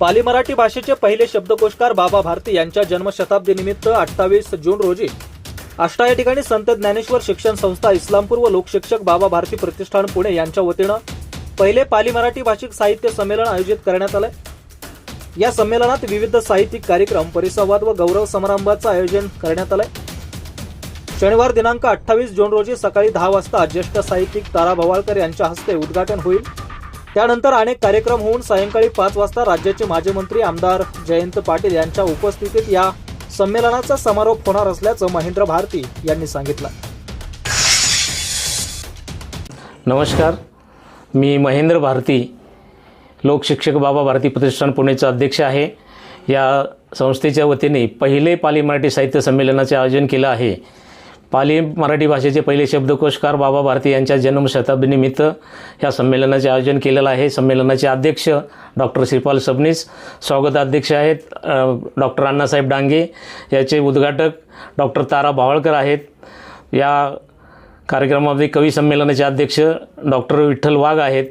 पाली मराठी भाषेचे पहिले शब्दकोशकार बाबा भारती यांच्या जन्मशताब्दीनिमित्त अठ्ठावीस जून रोजी आष्टा या ठिकाणी संत ज्ञानेश्वर शिक्षण संस्था इस्लामपूर व लोकशिक्षक बाबा भारती प्रतिष्ठान पुणे यांच्या वतीनं पहिले पाली मराठी भाषिक साहित्य संमेलन आयोजित करण्यात आलं या संमेलनात विविध साहित्यिक कार्यक्रम परिसंवाद व गौरव समारंभाचं आयोजन करण्यात आलंय. शनिवार दिनांक अठ्ठावीस जून रोजी सकाळी दहा वाजता ज्येष्ठ साहित्यिक तारा भवाळकर यांच्या हस्ते उद्घाटन होईल. त्यानंतर अनेक कार्यक्रम होऊन सायंकाळी पाच वाजता राज्याचे माजी मंत्री आमदार जयंत पाटील यांच्या उपस्थितीत या संमेलनाचा समारोप होणार असल्याचं महेंद्र भारती यांनी सांगितलं. नमस्कार. मी महेंद्र भारती लोकशिक्षक बाबा भारती प्रतिष्ठान पुणेचा अध्यक्ष आहे. या संस्थेच्या वतीने पहिले पाली मराठी साहित्य संमेलनाचे आयोजन केलं आहे. पाली मराठी भाषेचे पहिले शब्दकोशकार बाबा भारती यांच्या जन्मशताब्दीनिमित्त ह्या संमेलनाचे आयोजन केलेलं आहे. संमेलनाचे अध्यक्ष डॉक्टर श्रीपाल सबनीस स्वागताध्यक्ष आहेत डॉक्टर अण्णासाहेब डांगे याचे उद्घाटक डॉक्टर तारा भावळकर आहेत. या कार्यक्रमामध्ये कवी संमेलनाचे अध्यक्ष डॉक्टर विठ्ठल वाघ आहेत.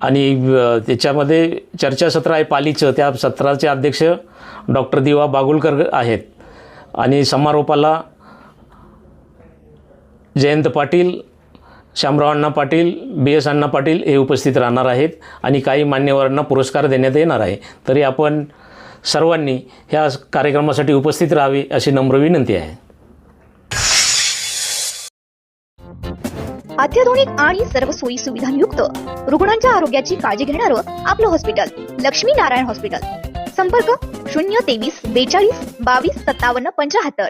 आणि त्याच्यामध्ये चर्चासत्र आहे पालीचं. त्या सत्राचे अध्यक्ष डॉक्टर दिवा बागुलकर आहेत. आणि समारोपाला जयंत पाटील शामराव अण्णा पाटील बी एस अण्णा पाटील हे उपस्थित राहणार आहेत आणि काही मान्यवरांना पुरस्कार देण्यात येणार आहे. तरी आपण सर्वांनी ह्या कार्यक्रमासाठी उपस्थित राहावे अशी नम्र विनंती आहे. अत्याधुनिक आणि सर्व सोयी सुविधांयुक्त रुग्णांच्या आरोग्याची काळजी घेणारं आपलं हॉस्पिटल लक्ष्मी नारायण हॉस्पिटल. संपर्क शून्य तेवीस बेचाळीस बावीस सत्तावन्न पंचाहत्तर.